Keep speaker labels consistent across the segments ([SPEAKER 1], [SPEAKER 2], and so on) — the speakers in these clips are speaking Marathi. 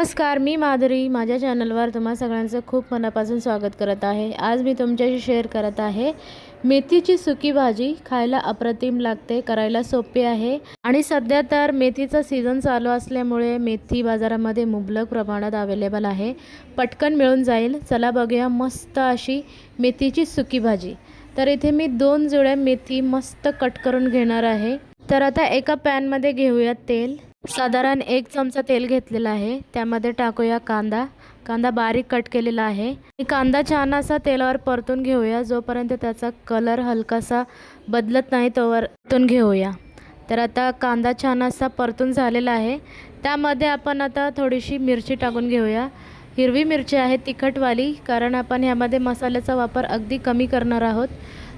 [SPEAKER 1] नमस्कार मी माधुरी. माझ्या चॅनलवर तुम्हा सगळ्यांचं खूप मनापासून स्वागत करत आहे. आज मी तुमच्याशी शेअर करत आहे मेथीची सुकी भाजी खायला अप्रतिम लागते करायला सोपी आहे. आणि सध्या तर मेथीचा सीझन चालू असल्यामुळे मेथी बाजारामध्ये मुबलक प्रमाणात अवेलेबल आहे. पटकन मिळून जाईल. चला बघूया मस्त अशी मेथीची सुकी भाजी. तर इथे मी दोन जुळ्या मेथी मस्त कट करून घेणार आहे. तर आता एका पॅनमध्ये घेऊया तेल. साधारण एक चमचा तेल घेतलेला आहे. त्यामध्ये टाकूया कांदा. कांदा बारीक कट केलेला आहे. कांदा छान असा तेलावर परतून घेऊया. जोपर्यंत त्याचा कलर हलकासा बदलत नाही तोवर परतून घेऊया. तर आता कांदा छान असा परतून झालेला आहे. त्यामध्ये आपण आता थोडीशी मिरची टाकून घेऊया. हिरवी मिरची आहे तिखटवाली कारण आपण ह्यामध्ये मसाल्याचा वापर अगदी कमी करणार आहोत.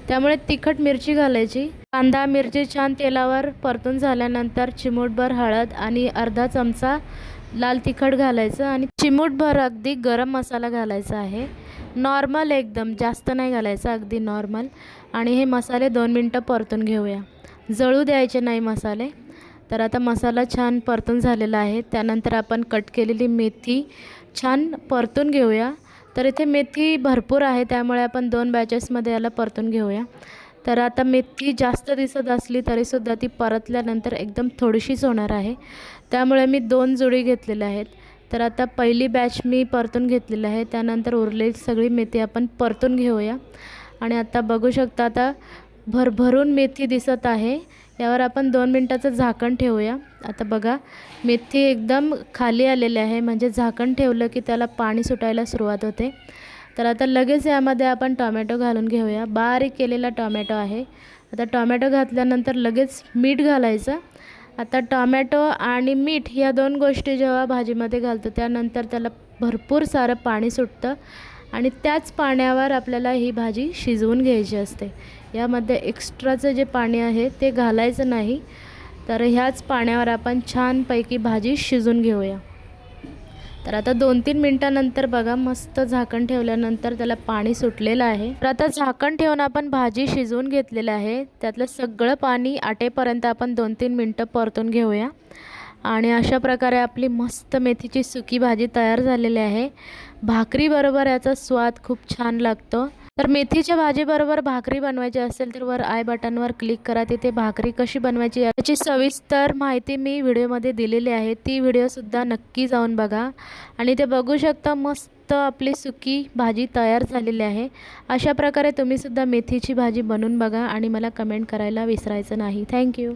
[SPEAKER 1] त्यामुळे तिखट मिरची घालायची. कांदा मिरची छान तेलावर परतून झाल्यानंतर चिमूटभर हळद आणि अर्धा चमचा लाल तिखट घालायचं आणि चिमूटभर अगदी गरम मसाला घालायचा आहे. नॉर्मल एकदम जास्त नाही घालायचं अगदी नॉर्मल. आणि हे मसाले दोन मिनटं परतून घेऊया. जळू द्यायचे नाही मसाले. तर आता मसाला छान परतून झालेला आहे. त्यानंतर आपण कट केलेली मेथी छान परतून घेऊया. तर इथे मेथी भरपूर आहे त्यामुळे आपण दोन बॅचेसमध्ये याला परतून घेऊया. तर आता मेथी जास्त दिसत असली तरीसुद्धा ती परतल्यानंतर एकदम थोडीशीच होणार आहे. त्यामुळे मी दोन जुडी घेतलेल्या आहेत. तर आता पहिली बॅच मी परतून घेतलेली आहे. त्यानंतर उरलेली सगळी मेथी आपण परतून घेऊया. आणि आता बघू शकता आता भरभरून मेथी दिसत आहे. यावर आपण दोन मिनटाचं झाकण ठेवूया. आता बघा मेथी एकदम खाली आलेली आहे. म्हणजे झाकण ठेवलं की त्याला पाणी सुटायला सुरुवात होते. तर आता लगेच यामध्ये आपण टॉमॅटो घालून घेऊया. बारीक केलेला टॉमॅटो आहे. आता टॉमॅटो घातल्यानंतर लगेच मीठ घालायचं. आता टॉमॅटो आणि मीठ या दोन गोष्टी जेव्हा भाजीमध्ये घालतो त्यानंतर त्याला भरपूर सारं पाणी सुटतं आणि त्याच पाण्यावर आपल्याला ही भाजी शिजवून घ्यायची असते. यामध्ये एक्स्ट्राचं जे पाणी आहे ते घालायचं नाही. तर ह्याच पाण्यावर आपण छानपैकी भाजी शिजून घेऊया. तर आता दोन तीन मिनटानंतर बघा मस्त झाकण ठेवल्यानंतर त्याला पाणी सुटलेलं आहे. तर आता झाकण ठेवून आपण भाजी शिजवून घेतलेलं आहे. त्यातलं सगळं पाणी आटेपर्यंत आपण दोन तीन मिनटं परतून घेऊया. आणि अशा प्रकारे आपली मस्त मेथीची सुकी भाजी तयार झालेली आहे. भाकरीबरोबर याचा स्वाद खूप छान लागतो. तर मेथीच्या भाजीबरोबर भाकरी बनवायची असेल तर वर आय बटनवर क्लिक करा. तिथे भाकरी कशी बनवायची याची सविस्तर माहिती मी व्हिडिओमध्ये दिलेली आहे. ती व्हिडिओसुद्धा नक्की जाऊन बघा. आणि ते बघू शकता मस्त आपली सुकी भाजी तयार झालेली आहे. अशा प्रकारे तुम्हीसुद्धा मेथीची भाजी बनवून बघा आणि मला कमेंट करायला विसरायचं नाही. थँक्यू